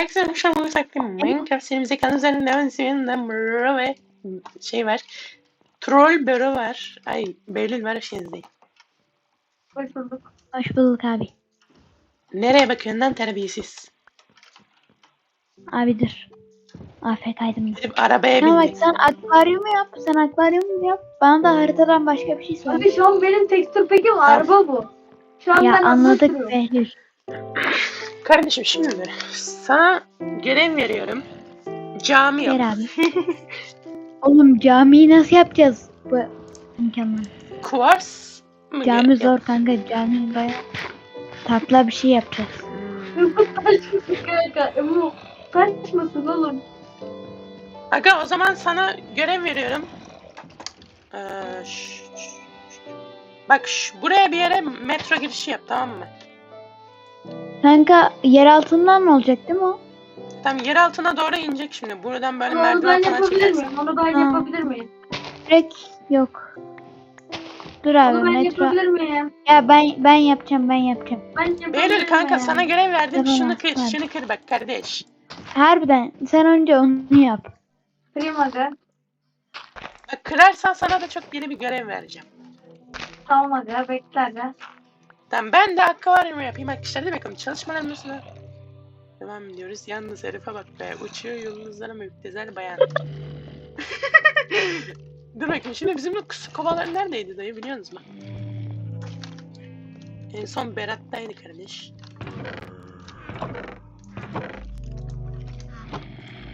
Herkese akşam olarak Minecraft serimize kanal üzerinden devam ediyorum. Bro ve şey var. Troll Bero var. Ay Berlin var eşinizdeyim. Hoş bulduk. Hoş bulduk abi. Nereye bakıyorsun lan terbiyesiz? Abi dur. AFK'ydım. Gidip arabaya bindik. sen akvaryumu yap. Sen akvaryumu yap. Bana da haritadan başka bir şey söyle. Abi şu an benim tekstür pekim araba bu. Şu an Ya ben anladık. Behlül. Kardeşim şimdi sana görev veriyorum. Cami yap. Ver abi. Oğlum camiyi nasıl yapacağız? Bu imkanlar. Kuvars mı? Cami gerek? zor kanka. Cami baya tatlı bir şey yapacağız. Kaçmasın kanka. Emu kaçmasın oğlum. Aga o zaman sana görev veriyorum. Ee, ş- ş- ş- bak ş- buraya bir yere metro girişi yap tamam mı? Kanka yer altından mı olacak değil mi o? Tam yer altına doğru inecek şimdi. Buradan böyle Onu ben merdiven falan yapabilir miyim? Onu ben Ha. yapabilir miyim? Direkt yok. Dur abi Onu ben metro. yapabilir miyim? Ya ben ben yapacağım ben yapacağım. Ben yapabilir Behlül kanka miyim? sana görev verdim. Tamam, Şunu kır, tamam. şunu kır bak kardeş. Harbiden sen önce onu yap. Kırayım aga. Bak kırarsan sana da çok yeni bir görev vereceğim. Tamam aga bekle aga. Tamam ben de akvaryum yapayım arkadaşlar. Hadi bakalım çalışmalarımızla devam ediyoruz. Yalnız herife bak be. Uçuyor yıldızlara müptezel bayan. Dur bakayım şimdi bizim bu kovalar neredeydi dayı biliyor musun? En son Berat'taydı kardeş.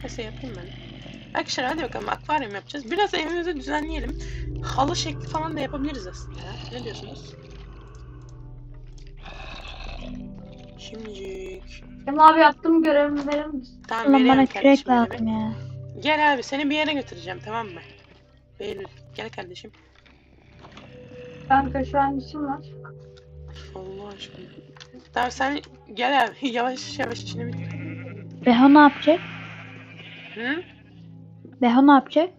Neyse yapayım ben. Arkadaşlar hadi bakalım akvaryum yapacağız. Biraz evimizi düzenleyelim. Halı şekli falan da yapabiliriz aslında. Ne diyorsunuz? Şimdilik. Emu abi yaptığım görevimi verir misin? Tamam Ulan veriyorum bana kardeşim kürek öyle lazım ya. Gel abi seni bir yere götüreceğim tamam mı? Behlül gel kardeşim. Kanka şu an işim var. Allah aşkına. Tamam sen gel abi yavaş yavaş işini bitir. Beho ne yapacak? Hı? Beho ne yapacak?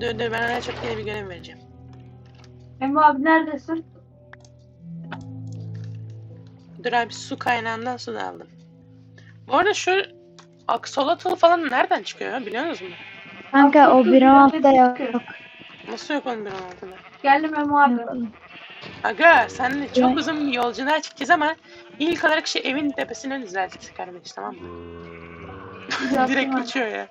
Dur dur ben ona çok yeni bir görev vereceğim. Emu abi neredesin? Dur abi su kaynağından su da aldım. Bu arada şu aksolotl falan nereden çıkıyor ya, biliyor musunuz? Kanka o Aklı 1.16'da yok. yok. Nasıl yok onun bir altında? Geldim Emu abi. Aga senle çok Evet. uzun bir yolculuğa çıkacağız ama ilk olarak şu evin tepesini düzelt kardeş tamam mı? Direkt abi. uçuyor ya.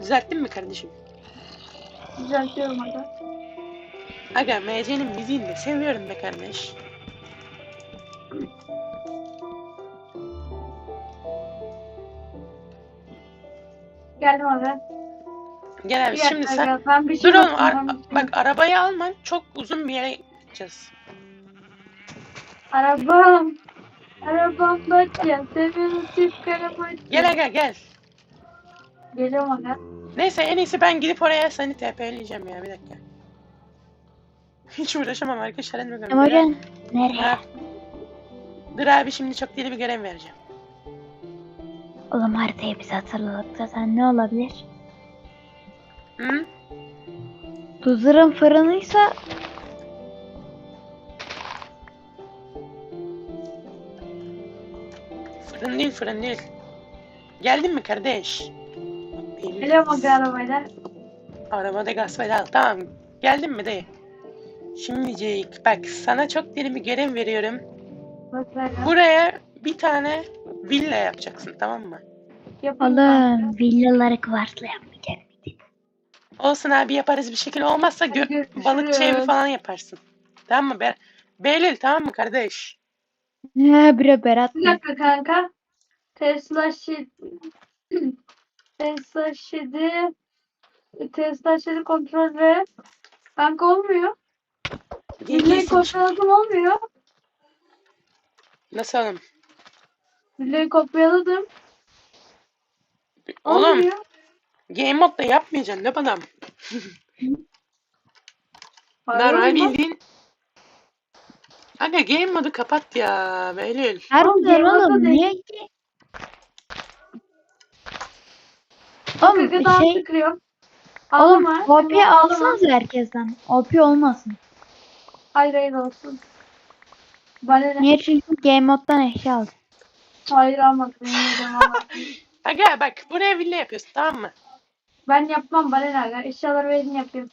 Düzelttin mi kardeşim? Düzeltiyorum aga. Aga MC'nin müziğini de seviyorum be kardeş. Geldim aga. Gel abi Bir şimdi sen... aga, Ben bir şey Dur oğlum ar- şey bak arabayı alman çok uzun bir yere gideceğiz. Arabam. Arabam bakın. Seviyorum çift araba. Gel aga gel. Geliyorum aga. Neyse en iyisi ben gidip oraya seni TP'leyeceğim ya bir dakika. Hiç uğraşamam arkadaşlar. Emrecan nereye? Ha. Dur abi şimdi çok deli bir görev vereceğim. Oğlum haritayı bize hatırladık zaten ne olabilir? Hı? Tuzur'un fırınıysa Fırın değil fırın değil. Geldin mi kardeş? Öyle mi arabayla? Arabada gaz pedal. Tamam. Geldin mi dayı? Şimdicik bak sana çok deli bir görev veriyorum. Bak. Buraya bir tane villa yapacaksın tamam mı? Yapalım. Villaları kvartla yapmayacak mıydık? Olsun abi yaparız bir şekilde. Olmazsa gö- balıkçı evi falan yaparsın. Tamam mı? Be Beylül tamam mı kardeş? Ne bre Berat. Bir dakika kanka. Tesla şey... SH7 e, TSH7 kontrol ve banka olmuyor. Milli kopyaladım olmuyor. Nasıl hanım? Milli kopyaladım. Oğlum. Olmuyor. Game modda yapmayacaksın ne adam. Normal bildiğin. Aga game modu kapat ya Behlül. Her oğlum, niye ki? Oğlum daha şey tıklıyorum. oğlum. OP alsanız herkesten. OP olmasın. Hayır hayır olsun. Bana ne? Niye çünkü game moddan eşya aldım. Hayır almadım. Aga bak buraya villa yapıyorsun tamam mı? ben yapmam bana ne? aga? Eşyaları verin yapayım.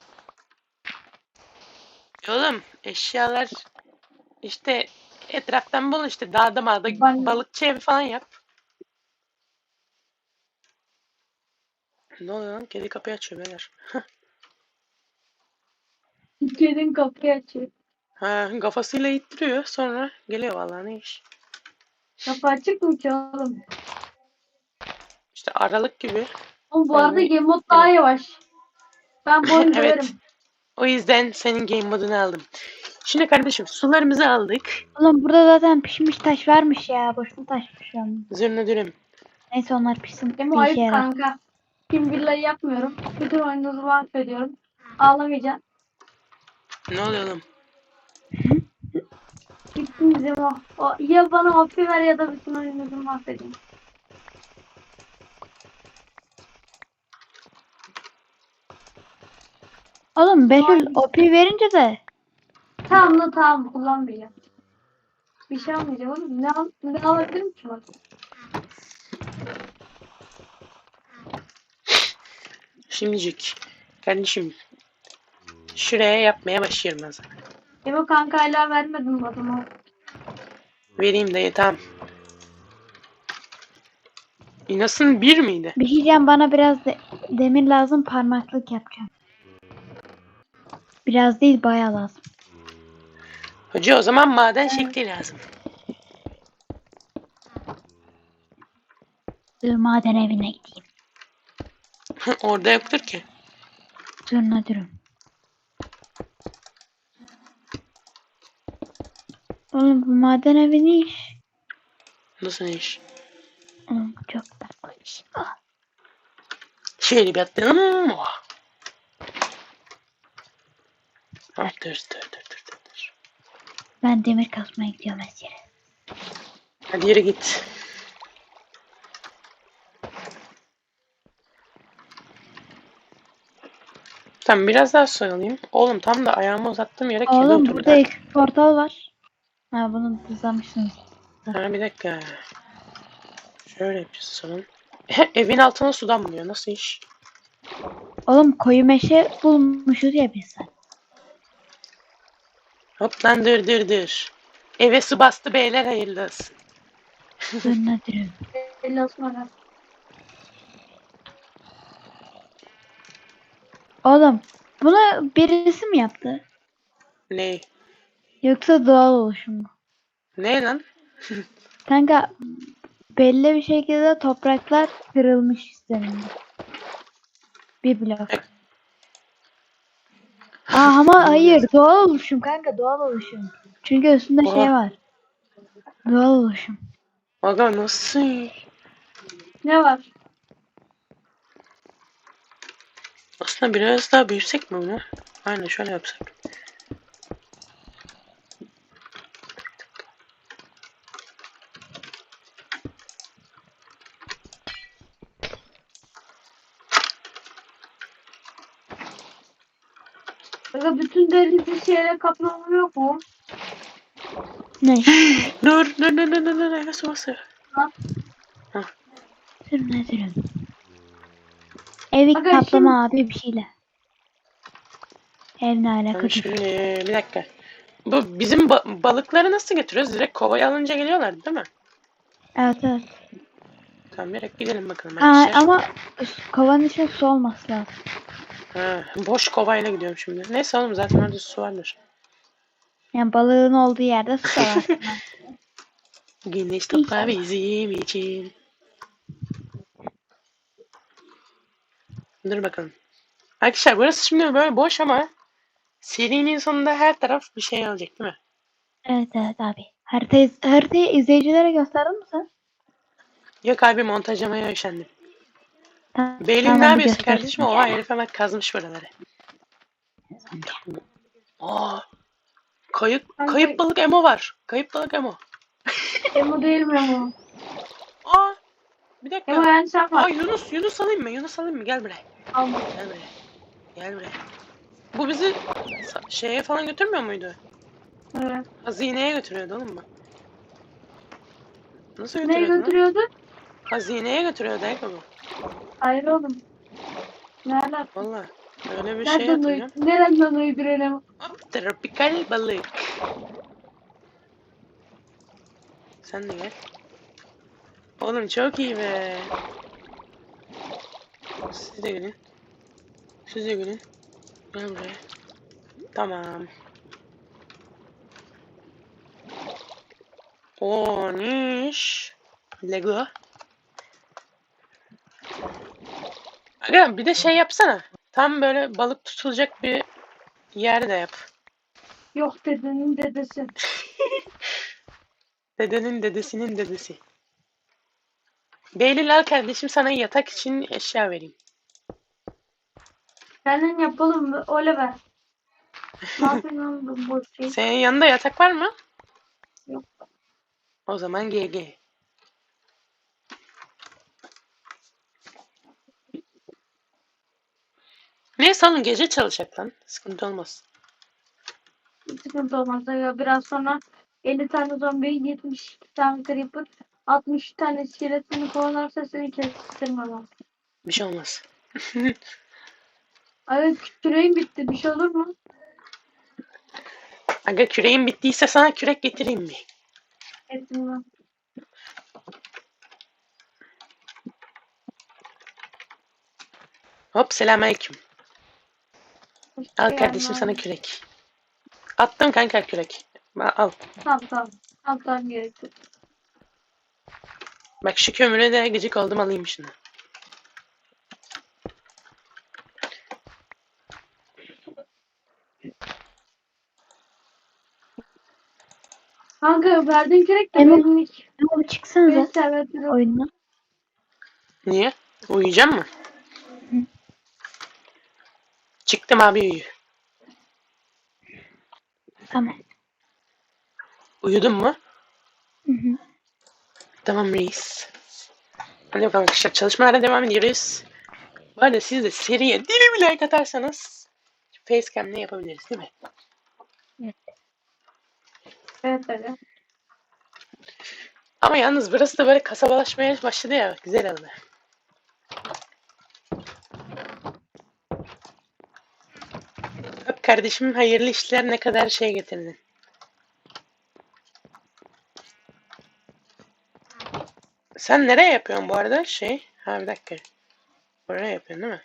Oğlum eşyalar işte etraftan bul işte dağda mağda balıkçı evi falan yap. Ne oluyor lan? Kedi kapıyı açıyor beyler. Kedin kapıyı açıyor. Ha, kafasıyla ittiriyor sonra geliyor vallahi ne iş. Kapı açık mı ki oğlum? İşte aralık gibi. Oğlum bu arada Tabii. game mode daha yavaş. Ben bu oyunu Evet. O yüzden senin game modunu aldım. Şimdi kardeşim sularımızı aldık. Oğlum burada zaten pişmiş taş varmış ya. Boşuna taşmış yani. Zırnı dürüm. Neyse onlar pişsin. Benim Bir ayıp kanka. Kim villayı yapmıyorum. Bütün oyununuzu mahvediyorum. Ağlamayacağım. Ne oluyor oğlum? Gittin bizim o. o. Ya bana ofi ver ya da bütün oyununuzu mahvedin. Oğlum Behlül OP verince de Tamam lan tamam kullanmayacağım. Bir şey almayacağım oğlum. Ne, al ne alabilirim ki bak. Şimdicik. Kardeşim. Şuraya yapmaya başlıyorum ben sana. Ebo kanka hala vermedim bu adama. Vereyim dayı tamam. İnasın bir miydi? bir şey diyeceğim bana biraz de- demir lazım parmaklık yapacağım. Biraz değil bayağı lazım. Hoca o zaman maden şekli lazım. Dur maden evine gideyim. Orada yoktur ki. Zurna durum. Oğlum bu maden evi ne iş? Nasıl ne iş? Oğlum çok tatlı iş. Ah, Şöyle bir atlayalım. Oh. Ah, dur dur dur dur. dur. ben demir kasmaya gidiyorum her yere. Hadi yürü git. Tamam biraz daha su alayım. Oğlum tam da ayağımı uzattığım yere kedi Oğlum oturdu. burada eksik portal var. Ha bunu hızlamışsınız. Ha, bir dakika. Şöyle yapacağız sanırım. Evin altına su damlıyor. Nasıl iş? Oğlum koyu meşe bulmuşuz ya biz sen. Hop lan dur dur dur. Eve su bastı beyler hayırlı olsun. Zurna durum. Belli Osman'a. Oğlum bunu birisi mi yaptı? Ne? Yoksa doğal oluşum mu? Ne lan? Kanka belli bir şekilde topraklar kırılmış üzerinde. Bir blok. Aa, ama hayır doğal oluşum kanka doğal oluşum. Çünkü üstünde şey Oha. var. Doğal oluşum. Aga nasıl? Ne var? Aslında biraz daha büyüsek mi bunu? Aynen şöyle yapsak. Aga bütün denizi şeyle kaplamam yok mu? Ne? Dur dur dur dur dur dur su basıyor. Dur ne durum. Evi Aga, kaplama abi bir şeyle. Ev ne Tamam alaka? şimdi bir dakika. Bu bizim ba- balıkları nasıl getiriyoruz? Direkt kovaya alınca geliyorlar değil mi? Evet evet. Tamam direkt gidelim bakalım Aa, ama kovanın içinde su olması lazım. Ha, boş kovayla gidiyorum şimdi. Neyse oğlum zaten orada su vardır. Yani balığın olduğu yerde su var. Güneş toplar bizim için. Dur bakalım. Arkadaşlar burası şimdi böyle boş ama serinin sonunda her taraf bir şey alacak değil mi? evet evet abi. Haritayı, haritayı izleyicilere gösterdin mi sen? Yok abi montajlamaya üşendim. Tamam, Beylül tamam, ne yapıyorsun kardeşim? Oha herife bak kazmış buraları. Aa, kayıp, Ben kayıp balık emo var. Kayıp balık emo. Emo değil mi Emo? Aa, bir dakika. Emo yani sen Aa. Yunus, Yunus alayım mı? Yunus alayım mı? Gel buraya. Alma. Gel buraya. Gel buraya. Bu bizi şeye falan götürmüyor muydu? Evet. Hazineye götürüyordu oğlum bu. Nasıl Neye götürüyordu? lan? götürüyordu? Hazineye götürüyordu Eko bu. Hayır oğlum. Nereden? Valla. Öyle bir şey Nereden, hatırlıyorum. uy- nereden uyduruyorum? Hop tropikal balık. Sen de gel. Oğlum çok iyi be. Siz de gelin. Siz de gelin. Gel buraya. Tamam. O niş. Lego. Aga bir de şey yapsana. Tam böyle balık tutulacak bir yer de yap. Yok dedenin dedesi. Dedenin dedesinin dedesi. Beylül al kardeşim sana yatak için eşya vereyim. Kendin yapalım mı? Öyle ver. Ne yapayım lan bu boş şey? Senin yanında yatak var mı? Yok. O zaman GG. Neyse oğlum gece çalışacak lan. Sıkıntı olmaz. Sıkıntı olmaz. Ya biraz sonra 50 tane zombi, 70 tane creeper, 60 tane iskeletini kovalarsa seni kestirmem. Bir şey olmaz. Ay küreğim bitti. Bir şey olur mu? Aga küreğin bittiyse sana kürek getireyim mi? Etmem. Hop selamünaleyküm. Al kardeşim sana kürek. Attım kanka kürek. Al. al. Tamam tamam. Tamam tamam gerek yok. Bak şu kömüre de gıcık oldum alayım şunu. Kanka verdiğin kürek de Emin- benim çıksanıza Benim servetlerim. oyundan. Niye? Uyuyacak mı? Çıktım abi uyu. Tamam. Uyudun mu? Hı hı. Tamam reis. Hadi bakalım arkadaşlar çalışmalara devam ediyoruz. Bu arada siz de seriye deli bir like atarsanız facecam'le yapabiliriz değil mi? Evet evet. Ama yalnız burası da böyle kasabalaşmaya başladı ya. Güzel oldu. Öp kardeşim hayırlı işler ne kadar şey getirdin. Sen nereye yapıyorsun bu arada şey? Ha bir dakika. Oraya yapıyorsun değil mi?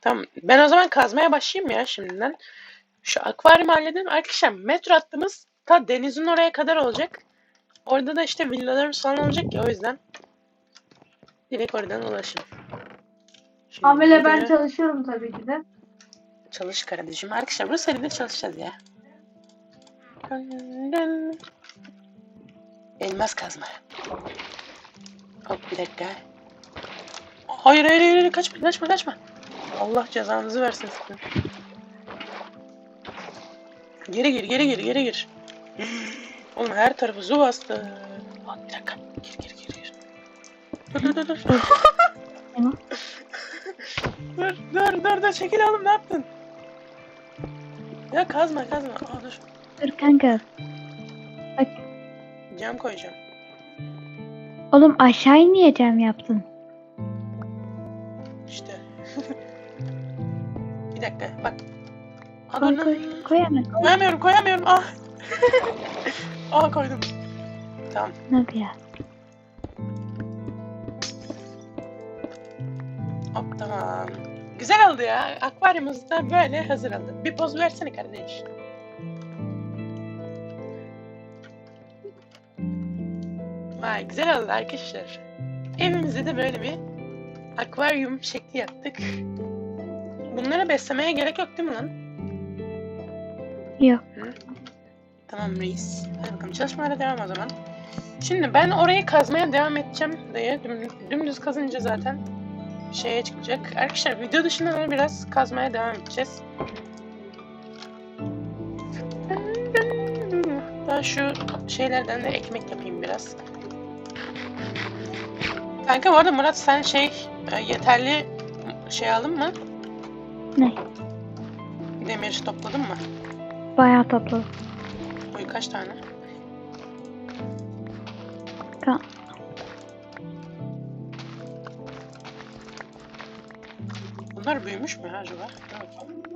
Tamam. Ben o zaman kazmaya başlayayım ya şimdiden. Şu akvaryum halledelim. Arkadaşlar metro hattımız ta denizin oraya kadar olacak. Orada da işte villalarımız falan olacak ya o yüzden. Direkt oradan ulaşın. Şimdi Amele ben çalışıyorum tabii ki de. Çalış kardeşim. Arkadaşlar bu seride çalışacağız ya. Elmas kazma. Hop bir dakika. Hayır hayır hayır, hayır kaçma kaçma kaçma. Allah cezanızı versin sizin. Geri gir geri gir geri gir. Oğlum her tarafı su bastı. Bak bir dakika. Gir gir gir gir. Dur dur dur dur. Dur dur dur dur çekil oğlum ne yaptın? Ya kazma kazma. Aa dur. Dur kanka. Cam koyacağım. Oğlum aşağı inmeyeceğim yaptın. İşte. bir dakika bak. Koy koy. dur, dur. Koy hemen. Koy. Koyamıyorum koyamıyorum. Ah. Aa koydum. Tamam. Ne yapıyor? Hop tamam. Güzel oldu ya. Akvaryumumuz da böyle hazır oldu. Bir poz versene kardeş. Vay güzel oldu arkadaşlar. Evimize de böyle bir akvaryum şekli yaptık. Bunları beslemeye gerek yok değil mi lan? Yok. Tamam reis. Hadi bakalım çalışmalara devam o zaman. Şimdi ben orayı kazmaya devam edeceğim diye düm- dümdüz kazınca zaten şeye çıkacak. Arkadaşlar video dışında da biraz kazmaya devam edeceğiz. Ben şu şeylerden de ekmek yapayım biraz. Kanka bu arada Murat sen şey e, yeterli şey aldın mı? Ne? Demir topladın mı? Bayağı tatlı. koy kaç tane? Ka- Bunlar büyümüş mü acaba? Dur bakayım.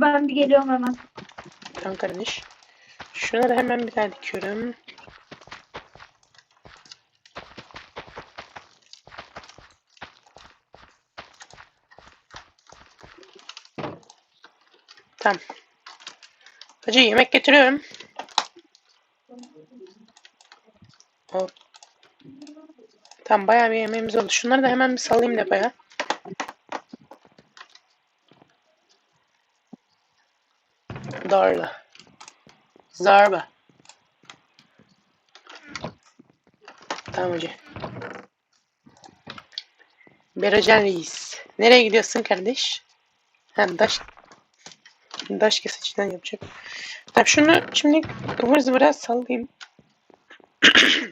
Ben bir geliyorum hemen. Tamam kardeş. Şunları hemen bir daha dikiyorum. Tamam. Hacı yemek getiriyorum. Hop. Tamam bayağı bir yemeğimiz oldu. Şunları da hemen bir salayım depoya. Darla. Zarba. Tamam hocam. Beracan Reis. Nereye gidiyorsun kardeş? Hem daş daş kesiciden yapacak. Tamam şunu şimdi ıvır zıvıra sallayayım.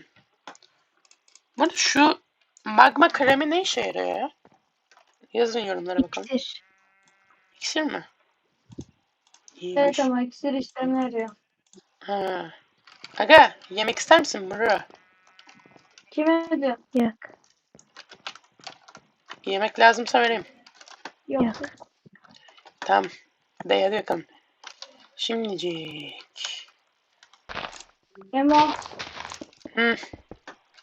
Bu arada şu magma kremi ne işe yarıyor ya? Yazın yorumlara bakalım. İksir. İksir mi? İyiymiş. Evet ama iksir işlerine yarıyor. Ha. Aga yemek ister misin bro? Kime diyor? Yok. Yemek lazımsa vereyim. Yok. Tamam. De hadi bakalım. Şimdicik. Emo Hı.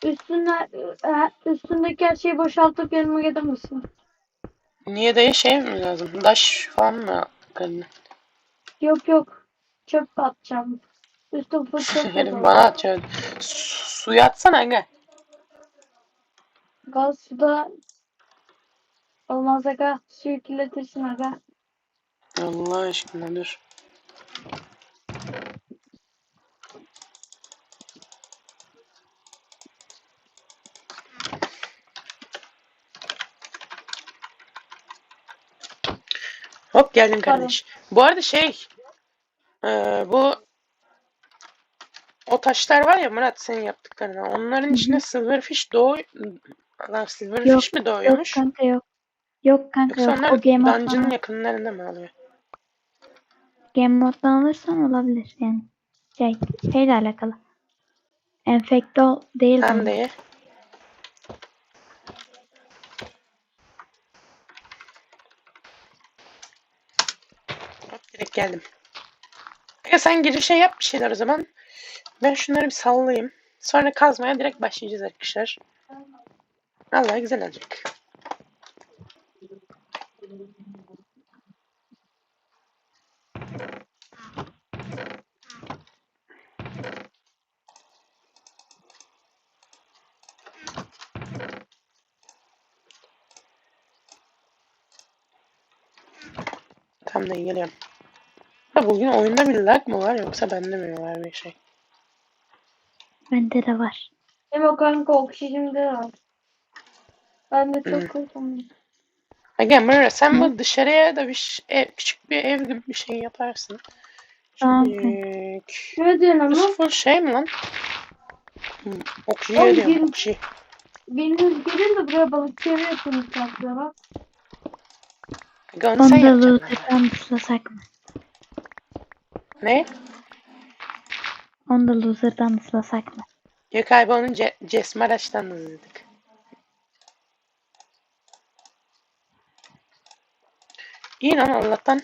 üstünde, e, üstündeki her şeyi boşaltıp yanıma gelir misin? Niye dayı şey mi lazım? Daş falan mı? Yok yok. Çöp atacağım. Üstüm çöp Herif bana atıyor. Su, suya atsana aga. Gaz suda olmaz aga. Suyu kirletirsin aga. Allah aşkına dur. Hop geldim kardeş. Bu arada şey eee, bu o taşlar var ya Murat senin yaptıklarına. Onların Hı hı. içine silverfish doğu Lan silverfish Yok, mi Yok doğuyormuş? kanka yok. Yok kanka Yoksa yok. onlar O game moddan, yakınlarında mı alıyor? Game moddan alırsan olabilir yani. Şey, şeyle alakalı. Enfekte değil Hem bence. de Hop direkt geldim. Ya sen girişe yap bir şeyler o zaman. Ben şunları bir sallayayım. Sonra kazmaya direkt başlayacağız arkadaşlar. Allah güzel olacak. Da geliyorum. Ha, bugün oyunda bir lag mı var yoksa bende mi var bir şey? Bende de var. Emo kanka oksijenimde de var. Ben de çok korktum. Aga Mira sen bu dışarıya da bir ş- ev, küçük bir ev gibi bir şey yaparsın. Tamam. Küçük. Ne diyorsun ama? Bu şey mi lan? Hmm, Oy, diyorum gelin. okşuya. Biriniz gelin de buraya balık yemi yapın istersen yapacaksın. loser'dan ıslasak mı? Ne? Onu da loser'dan ıslasak mı? Yok abi onu Ce Cesmaraş'tan izledik. İyi lan Allah'tan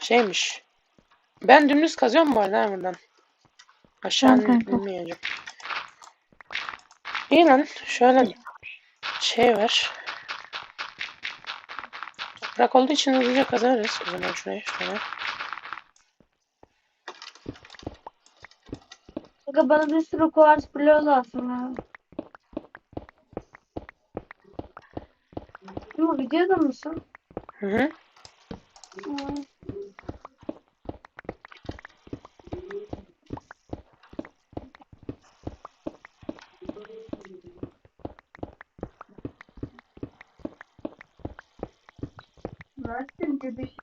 şeymiş. Ben dümdüz kazıyorum bu arada buradan. Aşağı inmeyeceğim. İyi lan şöyle şey var. Toprak olduğu için hızlıca kazanırız. O zaman şuraya şöyle. Kanka bana bir sürü kuvars bloğu lazım ya. Ama videoda mısın? Hı hı. Hmm. Bebiş?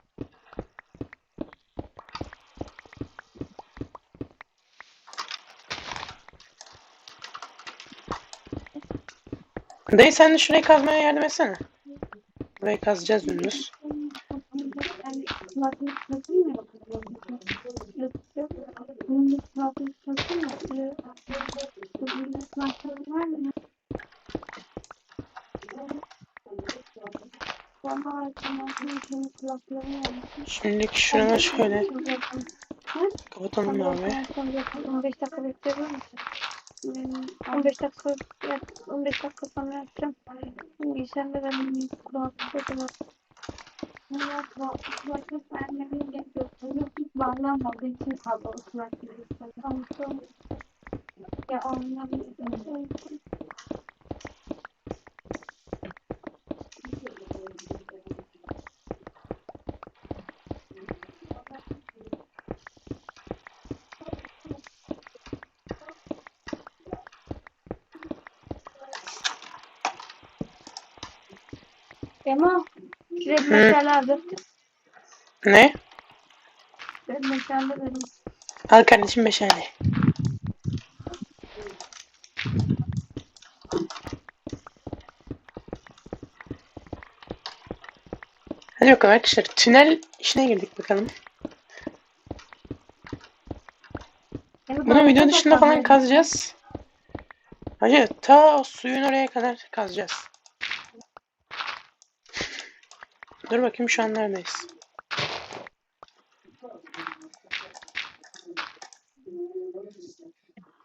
Dayı sen de şurayı kazmaya yardım etsene. Burayı kazacağız dümdüz. Şimdilik şuralar şöyle kapatalım abi. 15 dakika bekleyebilir misin? Hmm, 15 dakika, ya, 15 dakika sonra yapacağım. Sen de benim kulaklıkta da ya kulaklık vermemeye gerek yok. Kulaklık bağlanmadığı için kapalı kulaklık. Ya onları Emo, şuraya bir meşale. Ne? Bir meşale verin. Al kardeşim meşale. Hadi bakalım arkadaşlar. Tünel işine girdik bakalım. Bunu video dışında falan kazacağız. Hacı ta suyun oraya kadar kazacağız. Dur bakayım şu an neredeyiz.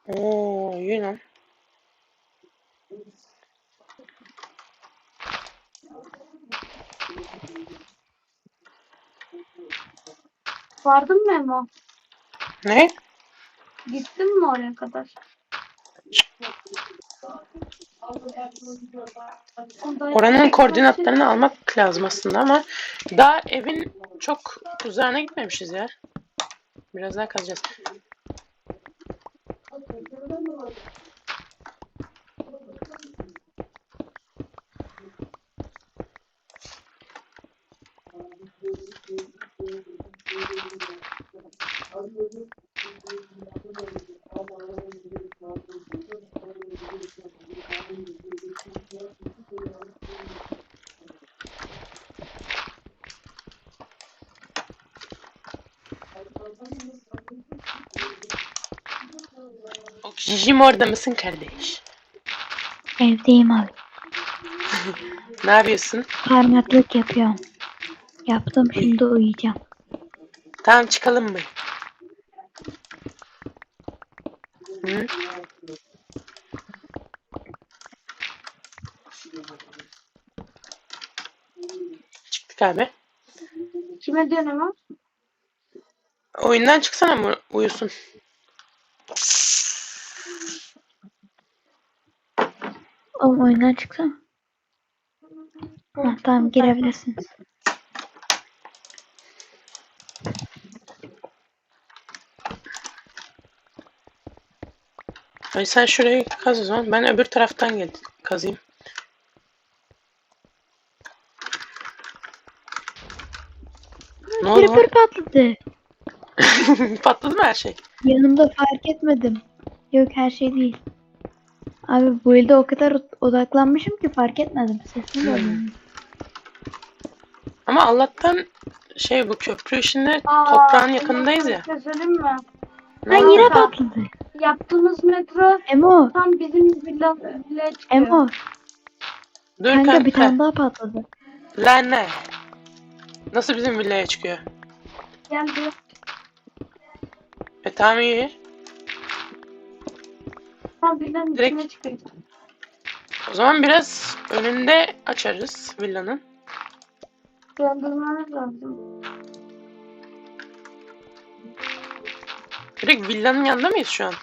Oo, iyi lan. Vardın mı Emo? Ne? Gittin mi oraya kadar? Oranın koordinatlarını almak lazım aslında ama daha evin çok uzağına gitmemişiz ya. Biraz daha kazacağız. Oksijim orada mısın kardeş? Evdeyim abi. Ne yapıyorsun? Parmaklık yapıyorum. Yaptım şimdi uyuyacağım. Tamam çıkalım mı? Hı? Çıktık abi. Kime diyorsun Emo? Oyundan çıksana mı uyusun? Oğlum oyundan çıksana. Ha, tamam girebilirsiniz. Ay sen şurayı kaz o zaman. Ben öbür taraftan gel kazayım. Ne oldu? Creeper patladı. Patladı mı her şey? Yanımda fark etmedim. Yok her şey değil. Abi bu ilde o kadar odaklanmışım ki fark etmedim. Sesini de Hmm. Ama Allah'tan şey bu köprü işinde Aa, toprağın Emo, yakınındayız ya. bir şey mi? Ne Ha oldu? yine patladı. Yaptığımız metro Emo. tam bizim villa, villaya çıkıyor. Emo. Dur Kanka kanka. bir tane daha patladı. Lan ne? Nasıl bizim villaya çıkıyor? Geldi. E tamam iyi. Tam villanın Direkt- içine çıkıyor. O zaman biraz önünde açarız villanın. Döndürmemiz lazım. Direkt villanın yanında mıyız şu an?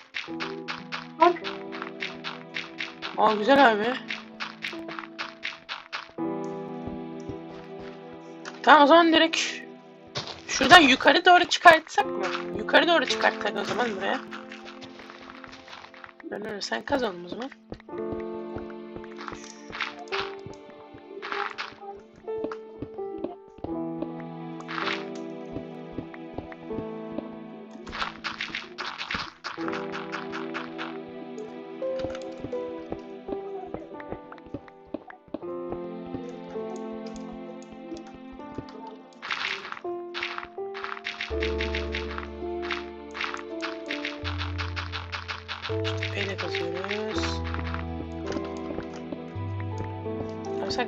Bak Aa güzel abi. Tamam o zaman direkt şuradan yukarı doğru çıkartsak mı? Yukarı doğru çıkartsak o zaman buraya. Ömer sen kaz oğlum o zaman.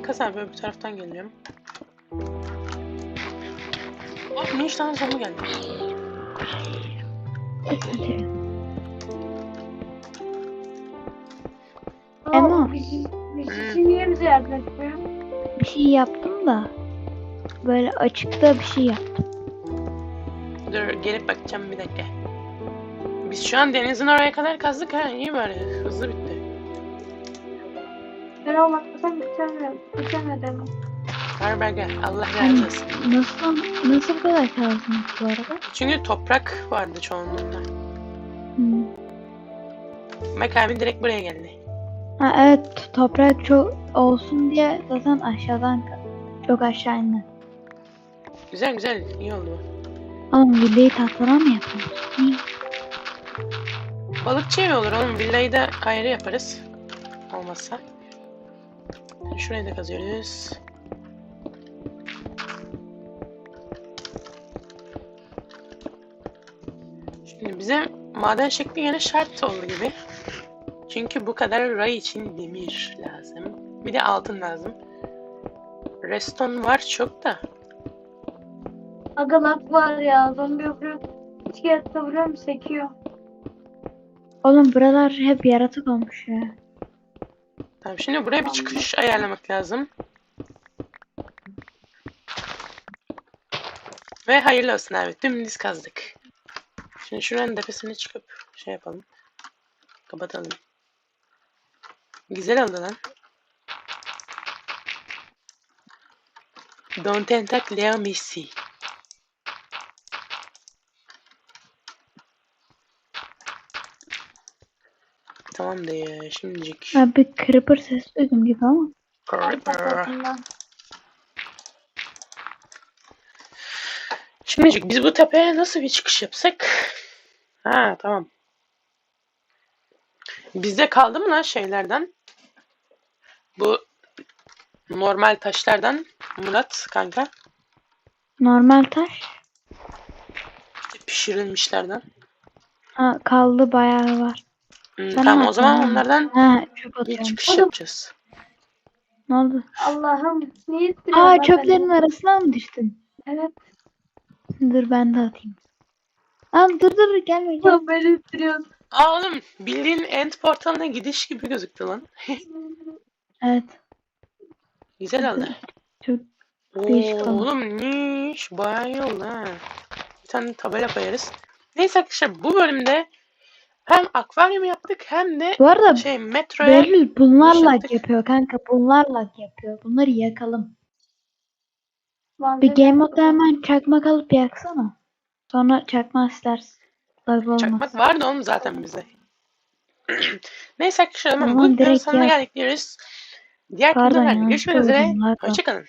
Kaz abi öbür taraftan geliyorum. Oh ne işten zombi geldi. Emma. Bir bir niye bize yaklaşmıyor? Bir şey yaptım da böyle açıkta bir şey yaptım. Dur gelip bakacağım bir dakika. Biz şu an denizin oraya kadar kazdık ha iyi bari hızlı bitti. Ben olmasam bitemem. Bitemedim. Harber gel Allah razı olsun. Nasıl nasıl bu kadar kazdınız bu arada? Çünkü toprak vardı çoğunluğunda. Hmm. Abi direkt buraya geldi. Ha evet toprak çok olsun diye zaten aşağıdan çok aşağı indi. Güzel güzel iyi oldu. Oğlum villayı tahtadan mı yapıyorsun? Niye? Balıkçı evi olur oğlum villayı da ayrı yaparız. Olmazsa. Şurayı da kazıyoruz. Şimdi bize maden şekli yine şart oldu gibi. Çünkü bu kadar ray için demir lazım. Bir de altın lazım. Reston var çok da. Agalak var ya. Zombi. İki kere vuruyorum sekiyor. Oğlum buralar hep yaratık olmuş ya. Tamam şimdi buraya bir çıkış ayarlamak lazım. Ve hayırlı olsun abi. Dümdüz kazdık. Şimdi şuranın tepesine çıkıp şey yapalım. Kapatalım. Güzel oldu lan. Don tentak Leo Messi. Tamam da ya şimdicik. Ben bir creeper ses duydum gibi ama. Arkasından. Şimdicik biz bu tepeye nasıl bir çıkış yapsak? Ha tamam. Bizde kaldı mı lan şeylerden? Bu normal taşlardan Murat kanka. Normal taş. İşte pişirilmişlerden. Ha, kaldı bayağı var. Hmm, Sana tamam o zaman sana. onlardan Ha çöp bir çıkış Oğlum. yapacağız. Ne oldu? Allah'ım niye ittiriyorsun Aa çöplerin beni? arasına mı düştün? Evet. Dur ben de atayım. Lan dur dur gelme gel. Lan beni ittiriyorsun. Aa oğlum bildiğin end portalına gidiş gibi gözüktü lan. Evet. Güzel oldu. Çok Değişik oldu. oğlum niş bayağı iyi oldu ha. Bir tane tabela koyarız. Neyse arkadaşlar bu bölümde hem akvaryum yaptık hem de Bu arada şey metroya Beril bunlar lag yapıyor kanka. Bunlar lag yapıyor. Bunları yakalım. Bir game yaptın. hemen çakmak alıp yaksana. Sonra çakma istersin. Lag olmaz. çakmak vardı oğlum zaten bize. Neyse arkadaşlar hemen Tamam, bu videonun direkt sonuna yak. geldik diyoruz. Diğer Pardon konularla ya, görüşmek üzere. pardon. Hoşçakalın.